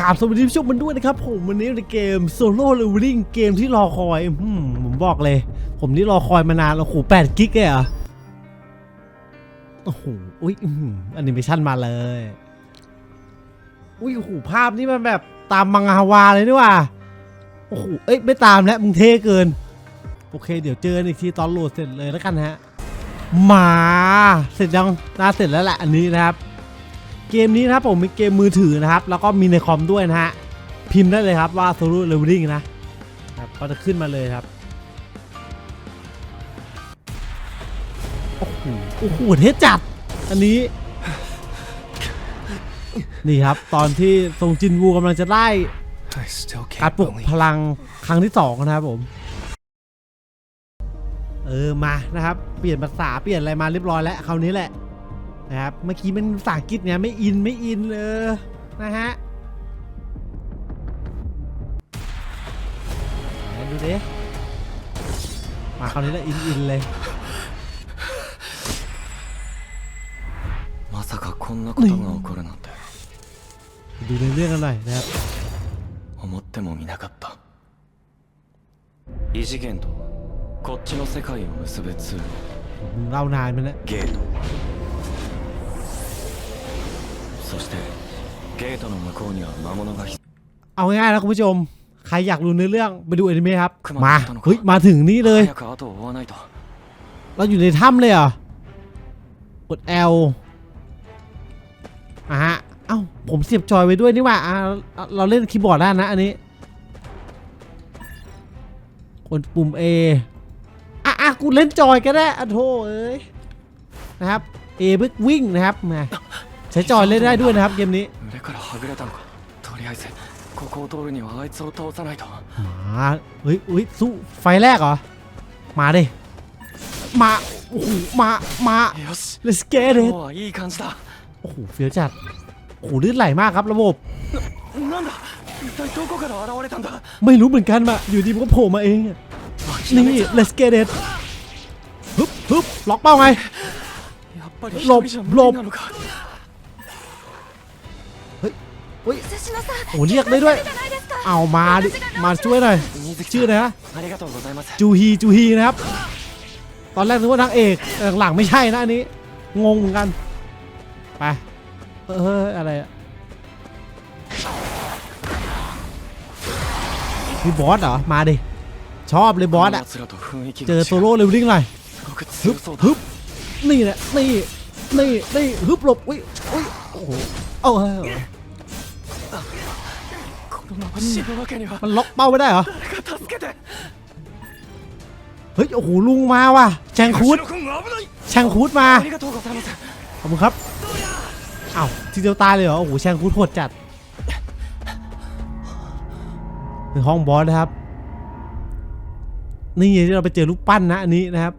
กราบสวัสดีผู้ชมมันด้วยนะครับ ผมวันนี้ในเกม Solo Leveling เกมที่รอคอยอืมผมบอกเลย ผมที่รอคอยมานานแล้วโอ้โหแปดกิกเลยเหรอโอ้โหอุ้ยอื้อหือแอนิเมชันมาเลยอุ้ยโอ้โหภาพนี่มันแบบตามมังฮวาเลยนี่ว่าโอ้โหเอ้ยไม่ตามแล้วมึงเท่เกิน โอเค เดี๋ยวเจออีกทีตอนโหลดเสร็จเลยแล้วกันฮะ มาเสร็จยังน่าเสร็จแล้วแหละอันนี้นะครับ เกมนี้นะครับผมเป็นเกมมือถือนะครับ แล้วก็มีในคอมด้วยนะฮะ พิมพ์ได้เลยครับว่า Solo Leveling นะครับก็จะขึ้นมาเลยครับ โอ้โหโอ้โหเทสจัด อันนี้ นี่ครับ ตอนที่ทรงจินวูกำลังจะได้ I still การ can't ปลุก believe พลังครั้งที่สองนะครับผม เออมานะครับ เปลี่ยนภาษาเปลี่ยนอะไรมาเรียบร้อยแล้วคราวนี้แหละ นะครับ เมื่อกี้มันภาษาอังกฤษไงไม่อินไม่อินเออนะฮะไหนดูดิมาคราวนี้แหละอินอินเลย まさかこんなことが起こるなんて ดูในเรื่องกันหน่อยนะครับ 思ってもみなかった異次元とこっちの世界を結ぶ通路 เล่านานมันนะ ゲート ゲートの向こうには魔物がひ เอาง่ายๆนะคุณผู้ชม ใครอยากรู้ในอเรื่องไปดูอนิเมะครับ ขึ้นมา มา ขึ้นมา เฮ้ยมาถึงนี่เลย 早く後を追わないと เราอยู่ในถ้ำเลยเหรอ กด L อ่ะฮะ เอ้า ผมเสียบจอยไว้ด้วยนี่หว่าอ่ะเราเล่นคีย์บอร์ดได้นะอันนี้ กดปุ่ม A อ่ะอ่ะกูเล่นจอยก็ได้อ่ะโธ่เอ้ย นะครับ A เพื่อวิ่งนะครับมา ใช้จอยเล่นได้ด้วยนะครับเกมนี้มาเฮ้ยเฮ้ยสู้ไฟแรกเหรอ มาดิ มา โอ้โห มา มา let's get it โอ้โหเฟี้ยวจัดโอ้โหลื่นไหลมากครับระบบ ไม่รู้เหมือนกันมาอยู่ดีมันก็โผล่มาเอง นี่ let's get it ฮึบฮึบล็อกเป้าไงหลบหลบ อุ้ยโอ้เรียกได้ด้วย เอามาดิมาช่วยหน่อยชื่อนะฮะจูฮีจูฮีนะครับ ตอนแรกนึกว่านางเอกหลังไม่ใช่นะอันนี้ งงเหมือนกัน ไป เอออะไรอะมีบอสเหรอ มาดิ ชอบเลยบอสอะเจอโซโล่เลเวลลิ่งหน่ยฮึบฮึบนี่แหละนี่นี่นี่ฮึบหลบอุ้ยอุ้ยโอ้โหเออ 死ぬわけには มันล็อกเป้าไม่ได้เหรอ 誰か助けて เฮ้ย โอ้โห ลุงมาว่ะแชงคูด 君危ない แชงคูดมา ありがとうございます ขอบคุณครับอ้าวทีเดียวตายเลยเหรอ โอ้โห แชงคูดโหดจัดเป็นห้องบอสนะครับ นี่ที่เราไปเจอรูปปั้นนะอันนี้นะครับ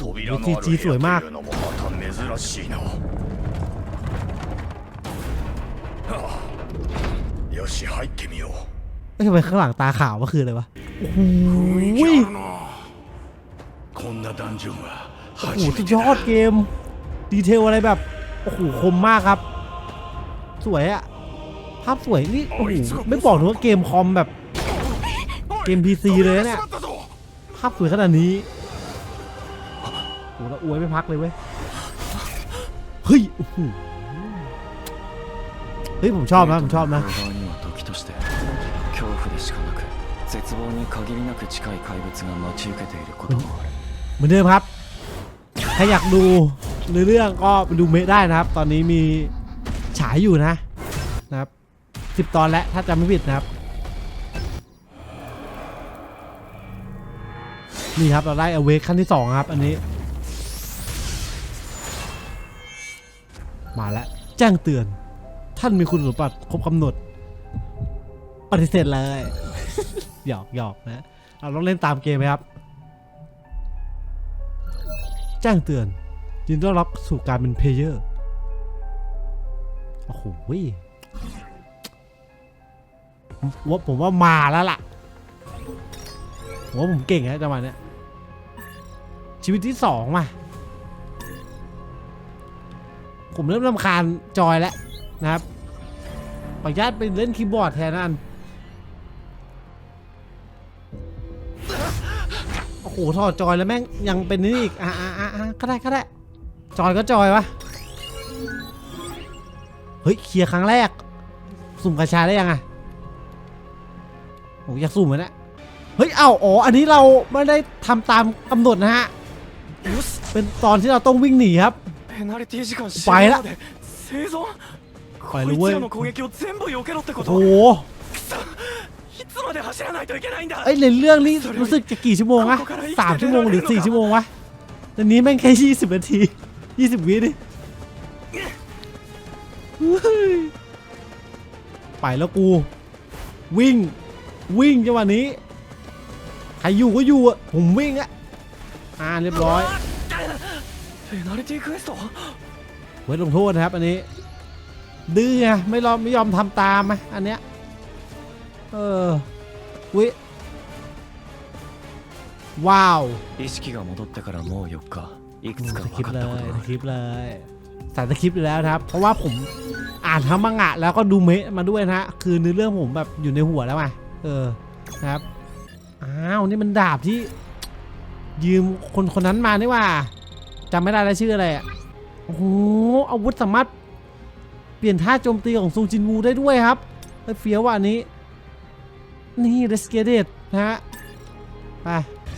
扉のある部 GG 屋สวยมาก というのもまた珍しいな よし入ってみよう เอ้ยทำไมข้างหลังตาขาวว่าคืออะไรวะ โอ้โห 雰囲気あるなこんなダンジョンは โอ้ 初 โห め สุด て ยอดเกม ดีเทลอะไรแบบ โอ้โห คมมากครับ สวยอะภาพสวยนี่ โอ้โห ไม่บอกนะว่าเกมคอมแบบ เกม PC เลยนะเนี่ย だぞ ภาพสวยขนาดนี้ โอ้โหแล้วอวยไม่พักเลยเว้ย เฮ้ยโอ้โหเฮ้ย ผมชอบนะ ผมชอบนะ 恐怖でしかなく絶望に限りなく近い怪物が待ち受けていることもある เหมือนเดิมครับ ถ้าอยากดูเนื้อเรื่องก็ไปดูเมะได้นะครับ ตอนนี้มีฉายอยู่นะ นะครับสิบตอนแล้วถ้าจำไม่ผิดนะครับ นี่ครับ เราได้อเวกขั้นที่สองครับ อันนี้ มาแล้ว แจ้งเตือน ท่านมีคุณสมบัติครบกำหนด ปฏิเสธเลย หยอกหยอกนะเราต้องเล่นตามเกมไหมครับ แจ้งเตือนยินต้อนรับสู่การเป็นเพลเยอร์ โอ้โหว่าผมว่ามาแล้วล่ะผมว่าผมเก่งนะจังหวะเนี้ยชีวิตที่สองมา ผมเริ่มรำคาญจอยแล้วนะครับขออนุญาตไปเล่นคีย์บอร์ดแทนนั่น โอ้โหทอดจอยแล้วแม่งยังเป็นนี่อีก อ่าอะอ่ก็ได้ก็ได้ จอยก็จอยวะ เฮ้ยเคลียร์ครั้งแรก สุ่มกระชาได้ยังไงโอ้ยอยากสุ่มเลยนะ เฮ้ย เอ้า อ๋อ อันนี้เราไม่ได้ทำตามกำหนดนะฮะ เป็นตอนที่เราต้องวิ่งหนีครับ ไปละไปเลยโอ้ ไอ้ยในเรื่องนี้รู้สึกจะกี่ชั่วโมงวะสามชั่วโมงหรือสี่ชั่วโมงวะแต่นี้แม่งแค่ยี่สิบนาทียี่สิบวินี่ไปแล้วกู วิ่ง วิ่งจังหวะนี้ ใครอยู่ก็อยู่อะผมวิ่งอะอ่าเรียบร้อยเวทลงโทษนะครับ อันนี้ ดื้อไงไม่ยอมไม่ยอมทำตามไหมอันเนี้ยเออ วิว้าว 意識が戻ってからもう4日いくつか สคริ 分 ป か ต์ っ เล たこと ย が สคริปต์เลยใส่สคริปต์อยู่แล้วนะครับ เพราะว่าผมอ่านทั้งมังงะแล้วก็ดูเมะมาด้วยนะฮะคือเนื้อเรื่องผมแบบอยู่ในหัวแล้วไงเออนะครับอ้าวนี่มันดาบที่ ยืมคนคนนั้นมานี่ว่าจำไม่ได้แล้วชื่ออะไรอ่ะโอ้โหอาวุธสามารถเปลี่ยนท่าโจมตีของซูจินวูได้ด้วยครับเฮ้ยเฟี้ยวว่ะอันนี้ นี่ let's get it นะฮะไป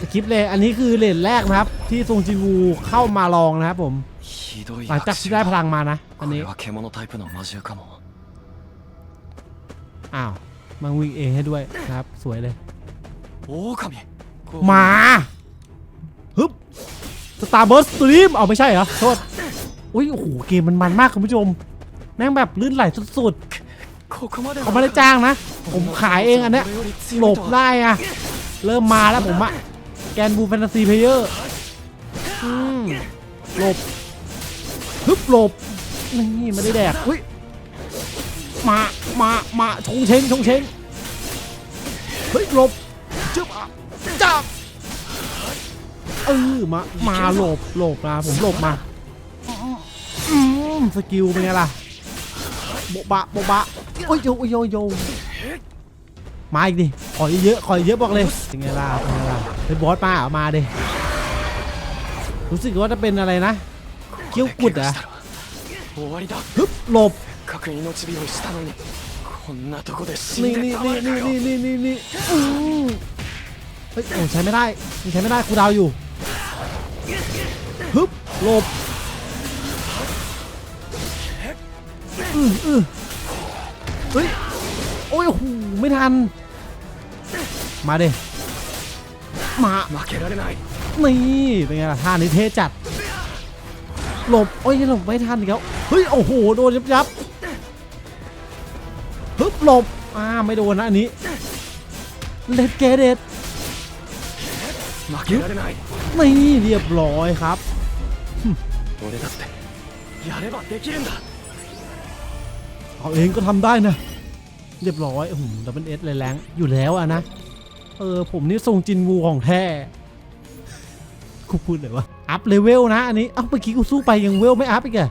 สกิปเลย อันนี้คือเลนแรกนะครับ ที่ซงจิวูเข้ามาลองนะครับผมหลังจากที่ได้พลังมานะ อันนี้อ้าวมังวิเอให้ด้วยนะครับ สวยเลยโอ้คมาฮึบสตาร์บิร์สตรีมเอาไม่ใช่เหรอ โทษ อุ้ยโอ้โห เกมมันมันมากคุณผู้ชม แม่งแบบลื่นไหลสุดๆ เขาไม่ได้จ้างนะ ผมขายเองอันนี้หลบได้อะเริ่มมาแล้วผมอะแกนบูแฟนตาซีเพเยอร์หลบฮึบหลบนี่ไม่ได้แดกอุ้ยมามามาชงเชงชงเชงเฮ้ยหลบจึ๊บจับเออมามาหลบหลบมาผมหลบมาสกิลเป็นไงล่ะโบบะโบบะ โอ้ยโยโยโยมาอีกดิ ขอเยอะขอเยอะบอกเลยยังไงล่ะยังไงล่ะเป็นบอสป้าเอามาดิ รู้สึกว่าจะเป็นอะไรนะ เกี้ยวกุดอะฮึบหลบนี่นี่นี่นี่นี่นี่นี่เฮ้ยโอ้ใช้ไม่ได้ใช้ไม่ได้ครูดาวอยู่ฮึบหลบอืออือ ฮ้ย โอ้ยหูไม่ทัน มาเด้มานี่เป็นไงล่ะท่านี้เท่จัด หลบ โอ้ยหลบไม่ทันอีกแล้วเฮ้ย โอ้โห โดนยับยับฮึบหลบ อ่า ไม่โดนนะอันนี้เลดเกเด็ดมาเข้าได้ไหนนี่เรียบร้อยครับเอาเองก็ทำได้นะ เรียบร้อยอืมดับเบิลเอสเลยแรงอยู่แล้วอะนะ เออ ผมนี่ทรงจินวูของแท้กูพูดเลยว่าอัพเลเวลนะอันนี้เอ้าเมื่อกี้กูสู้ไปยังเวลไม่อัพอีกอะ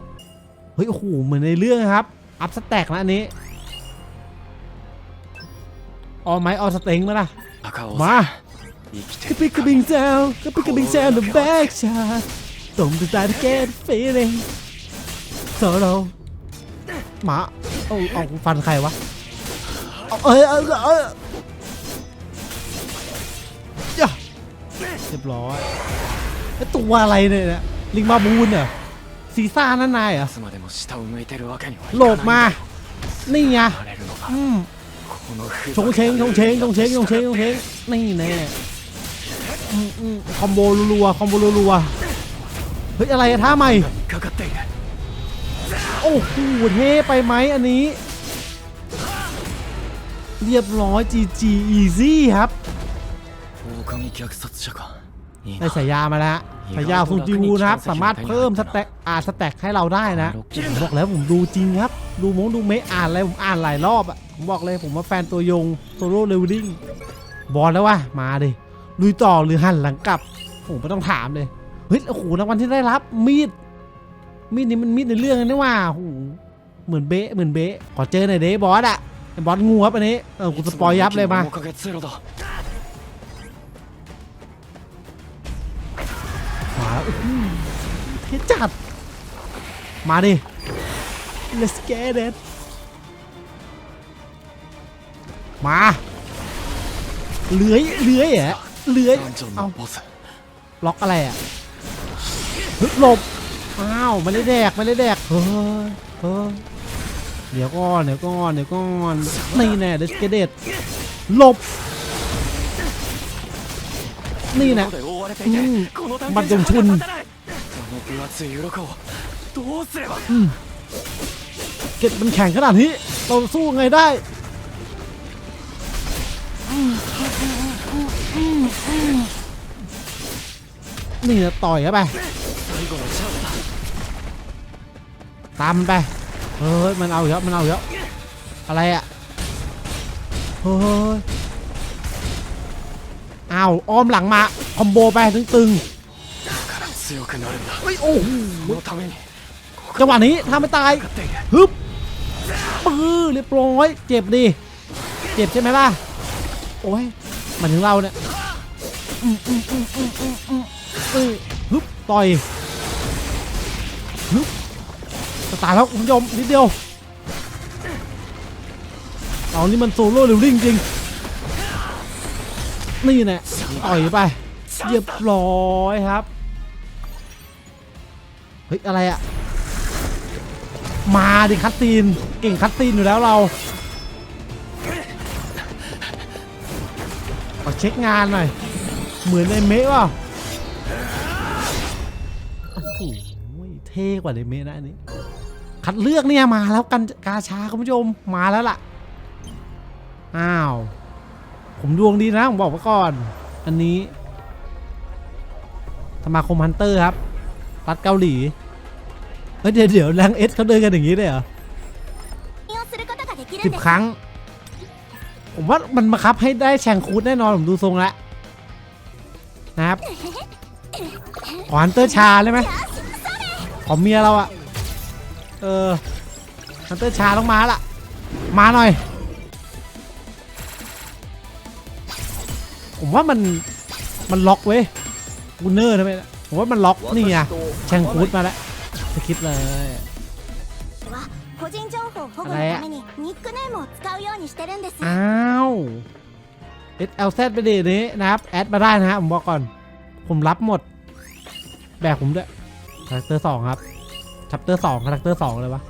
เฮ้ยโอ้โหเหมือนในเรื่องครับ อัพสแต็กนะอันนี้ออไม้ออสเต็งมาละมาก็ปิกระบิงแซวก็ปิกระบิงแซวเดอะแบ็กชาต้มตัวตายแก้ฟีลิ่งโซโลหมาเอ้เอาฟันใครวะ เอ้ยเอ้ยยะเรียบร้อยไอตัวอะไรเนี่ยลิงมาบูนเนี่ยซีซ่านั่นนายเหรอโลบมา นี่ไงอืมชงเชงชงเชงชงเชงชงเชงชงเชงนี่แน่คอมโบรัวคอมโบรัวเฮ้ยอะไรท่าใหม่โอ้โหเท่ไปไหมอันนี้ เรียบร้อยจีจีอีซี่ครับได้สายยามาแล้วสายยาฟูจิวูนะครับ สามารถเพิ่มสแต็กอ่านสแต็กให้เราได้นะบอกแล้วผมดูจริงครับ ดูมงดูเมอ่านอะไรผมอ่านหลายรอบอะผมบอกเลยผมว่าแฟนตัวยงโซโล่เลเวลลิ่งบอลแล้วว่ะมาเลยลุยต่อหรือหันหลังกลับผมไม่ต้องถามเลยเฮ้ยโอ้โหรางวัลที่ได้รับมีด มีดนี้มันมีดในเรื่องนี่ว่าโอ้โหเหมือนเบ๊ะเหมือนเบ๊ะขอเจอหน่อยเด้บอสอะ บอสงูครับอันนี้เออกูสปอยยับเลยมาขวาเทจัด มาดิ let's get it มาเลื้อยเลื้อยอะเลื้อยเอาล็อกอะไรอะหลบอ้าวไม่ได้แดกไม่ได้แดกเฮ้ยเฮ้ย เดี๋ยวก้อนเดี๋ยวก้อนเดี๋ยวก้อนนี่แน่เดสเกเดตหลบ นี่แน่มัตรยงชุนเก็ดมันแข็งขนาดนี้ เราสู้ไงได้นี่จะต่อยเข้าไปตามไป เฮ้ยมันเอาเยอะมันเอาเยอะอะไรอะเฮ้ยเอาอ้อมหลังมาคอมโบไปตึงๆไม่โอ้โหจังหวะนี้ถ้าไม่ตายฮึบปื้อเรียบร้อยเจ็บดีเจ็บใช่ไหมล่ะโอ้ยมันถึงเราเนี่ยฮึบต่อยฮึบ ตายแล้วคุณผู้ชมนิดเดียวเอานี่มันโซโล่เร็วริ่งจริงนี่แน่ต่อยไปเรียบร้อยครับเฮ้ยอะไรอะมาดิคัตซีนเก่งคัตซีนอยู่แล้วเราขอเช็คงานหน่อยเหมือนในเมะว่ะโอ้โหเท่กว่าในเมะนะอันนี้ คัดเลือกเนี่ยมาแล้วกันกาชาคุณผู้ชมมาแล้วล่ะ อ้าว ผมดวงดีนะ ผมบอกไว้ก่อน อันนี้สมาคมฮันเตอร์ครับ รัฐเกาหลี เฮ้ยเดี๋ยวเดี๋ยวแรงเอสเขาเดินกันอย่างนี้เลยเหรอสิบครั้ง ผมว่ามันมาครับให้ได้แชงคูดแน่นอน ผมดูทรงแล้วนะครับขอฮันเตอร์ชาใช่ไหมขอเมียเราอะ ออฮันเตอร์ชาต้องมาละมาหน่อย ผมว่ามันมันล็อกเว้ยกูเนอร์ทำไมผมว่ามันล็อกนี่ไงแชงคูดมาแล้วจะคิดเลยอะไรอะอ้าวเอสเอลแซดไปดีนี้นะครับ แอดมาได้นะฮะผมบอกก่อน ผมรับหมด แบกผมด้วยคาแเตอร์สองครับ ชัปเตอร์สองคาแรคเตอร์สองเลยวะ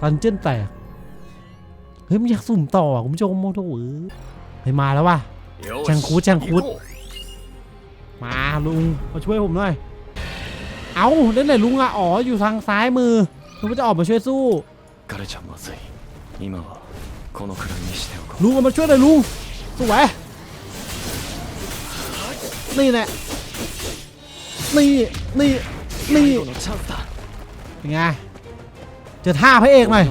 ตันเจี้ยนแตก เฮ้ยมันอยากสุ่มต่ออะคุณผู้ชมโมโตเออไปมาแล้ววะแจงคูดแจงคูดมาลุงมาช่วยผมหน่อย เอาเล่นไหนลุงอะอ๋อ อยู่ทางซ้ายมือลุงจะออกมาช่วยสู้ลุงมาช่วยหน่อยลุงสวยนี่แหละนี่ นี่ นี่เป็นไงเจอท่าพระเอกหน่อย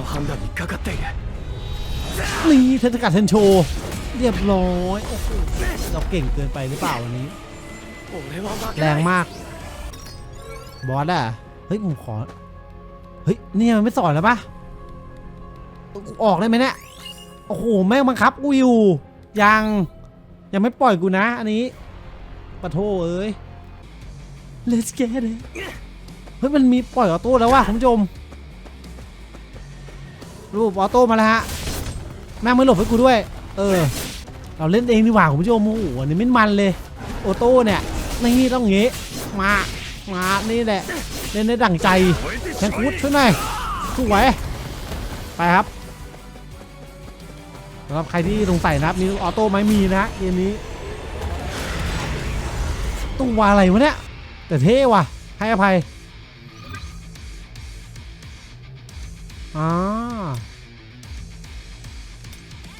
นี่เทศกาลเทนโชเรียบร้อยโอ้โหเราเก่งเกินไปหรือเปล่าวันนี้ แรงมาก บอสอะเฮ้ยผมขอเฮ้ยนี่มันไม่สอนแล้วปะออกได้ไหมเนี่ยโอ้โหแม่งบังคับกูอยู่ยังยังไม่ปล่อยกูนะ อันนี้ปะโทเอ้ย let's get it เฮ้ยมันมีปล่อยออโต้แล้วว่ะคุณผู้ชม รูปออโต้มาแล้วฮะ แม่งไม่หลบให้กูด้วย เออ เราเล่นเองดีกว่าคุณผู้ชม โอ้โหอันนี้ไม่มันเลย ออโต้เนี่ยนี่ต้องงี้ มา มา นี่แหละ เล่นได้ดั่งใจแทงคูดช่วยหน่อยสวยไปครับสำหรับใครที่สงสัยนะครับนี่ออโต้ไหมมีนะเกมนี้ตัวอะไรวะเนี่ยแต่เท่ว่ะให้อภัย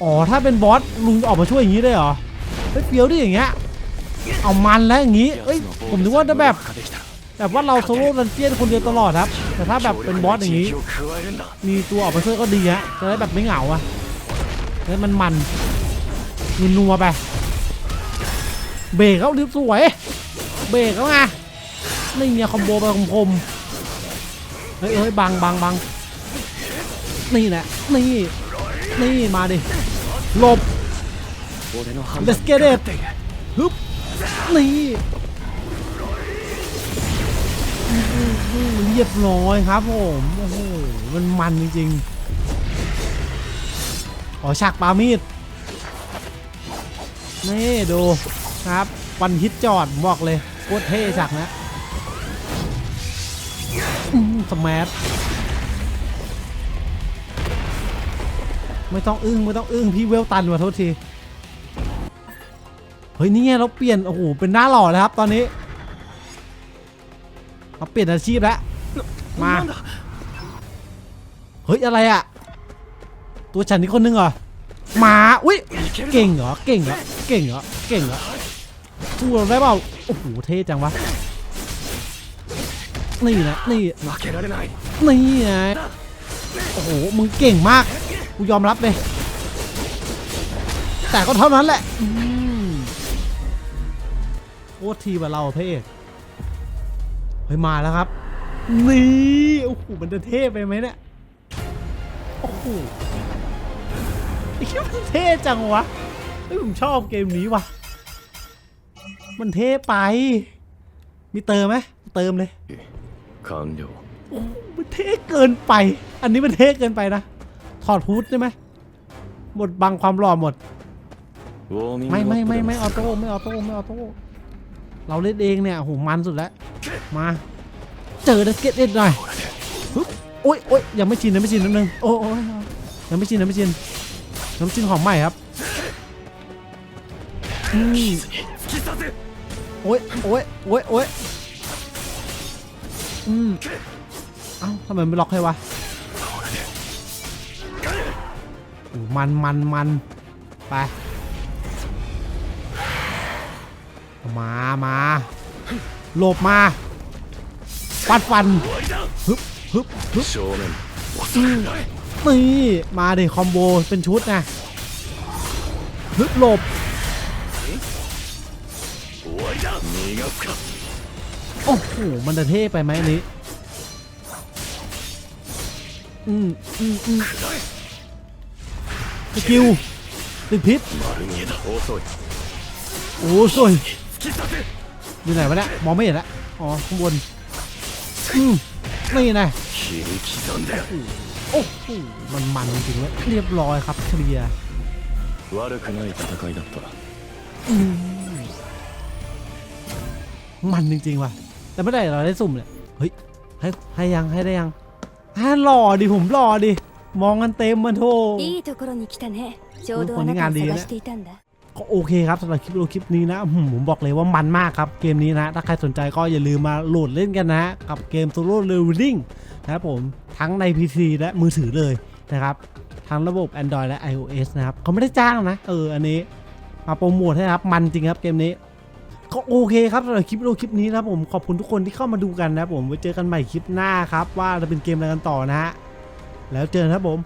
อ๋อ ถ้าเป็นบอสลุงออกมาช่วยอย่างนี้ได้เหรอเฮ้ยเฟี้ยวดิอย่างเงี้ย เอามันแล้วอย่างงี้เอ้ย ผมนึกว่าจะแบบ แบบว่าเราโซโล่ดันเจียนคนเดียวตลอดครับ แต่ถ้าแบบเป็นบอสอย่างงี้ มีตัวออกมาช่วยก็ดีฮะ จะได้แบบไม่เหงาอะเฮ้ยมันมันมันนัวไป เบรกเขาดิบสวย เบรกเขาไงนี่เนี่ยคอมโบไปคมๆเฮ้ยเฮ้ยบังบังบัง นี่แหละ นี่ นี่มาดิ หลบ Let's get it ฮึบนี่เรียบร้อยครับผม โอ้โห มันมันจริงๆ อ๋อฉากปามีด นี่ดูครับ วันฮิตจอดบอกเลยโคตรเท่ฉากนะสมาร์ท ไม่ต้องอึ้งไม่ต้องอึ้งพี่เวลตันมาโทษทีเฮ้ยนี่ไงเราเปลี่ยนโอ้โหเป็นหน้าหล่อแล้วครับตอนนี้เราเปลี่ยนอาชีพแล้วมาเฮ้ยอะไรอะตัวฉันนี่คนนึงเหรอหมาอุ้ยเก่งเหรอเก่งเหรอเก่งเหรอเก่งเหรอสู้เราได้เปล่าโอ้โหเท่จังวะนี่นะนี่นี่ไงโอ้โหมึงเก่งมาก กูยอมรับเลย แต่ก็เท่านั้นแหละอืมโคตรทีว่าเราเท่เฮ้ยมาแล้วครับ นี่โอ้โหมันจะเท่ไปไหมเนี่ยโอ้โหไอ้เหี้ยมันเท่จังวะเฮ้ยผมชอบเกมนี้ว่ะ มันเท่ไป มีเติมไหมเติมเลย完了โอ้โหมันเท่เกินไป อันนี้มันเท่เกินไปนะ ถอดฮูดได้ไหมหมดบังความหล่อหมด ไม่ไม่ไม่ไม่ออโต้ไม่ออโต้ไม่ออโต้เราเล่นเองเนี่ยโหมันสุดแล้วมา เจอเดสเก็ตเล่นหน่อยโอ้ยโอ้ยยังไม่ชินยังไม่ชินนิดนึงโอ้ยยังไม่ชินยังไม่ชินน้ำจิ้มหอมใหม่ครับโอ้ยโอ้ยโอ้ยโอ้ยอืมเอ้าทำไมไม่ล็อกให้วะ มันมันมันไป มามาหลบมาฟัดฟันฮึบฮึบฮึบนี่มาดิคอมโบเป็นชุดนะฮึบหลบโอ้โหมันจะเท่ไปไหมนี้อืมอืมอืม สกิลติดพิษโอ้สวยอยู่ไหนวะเนี่ยมองไม่เห็นละอ๋อข้างบนอืมนี่นะโอ้โหมันมันจริงเลยเรียบร้อยครับเคลียร์มันจริงๆว่ะ แต่ไม่ได้เราได้สุ่มเลยเฮ้ยให้ให้ยังให้ได้ยังอ่าหล่อดิผมหล่อดิ มองกันเต็มมันโถคนนี้งานดีนะก็โอเคครับสำหรับคลิปโคลิปนี้นะผมบอกเลยว่ามันมากครับเกมนี้นะ ถ้าใครสนใจก็อย่าลืมมาโหลดเล่นกันนะ กับเกม Solo Leveling นะครับผมทั้งใน PC และมือถือเลยนะครับทั้งระบบ Android และ iOS นะครับเขาไม่ได้จ้างนะเอออันนี้มาโปรโมทให้ครับมันจริงครับเกมนี้ก็โอเคครับสำหรับคลิปวิดีโคลิปนี้นะผมขอบคุณทุกคนที่เข้ามาดูกันนะผมไว้เจอกันใหม่คลิปหน้าครับ ว่าจะเป็นเกมอะไรกันต่อนะฮะ แล้วเจอกันครับผม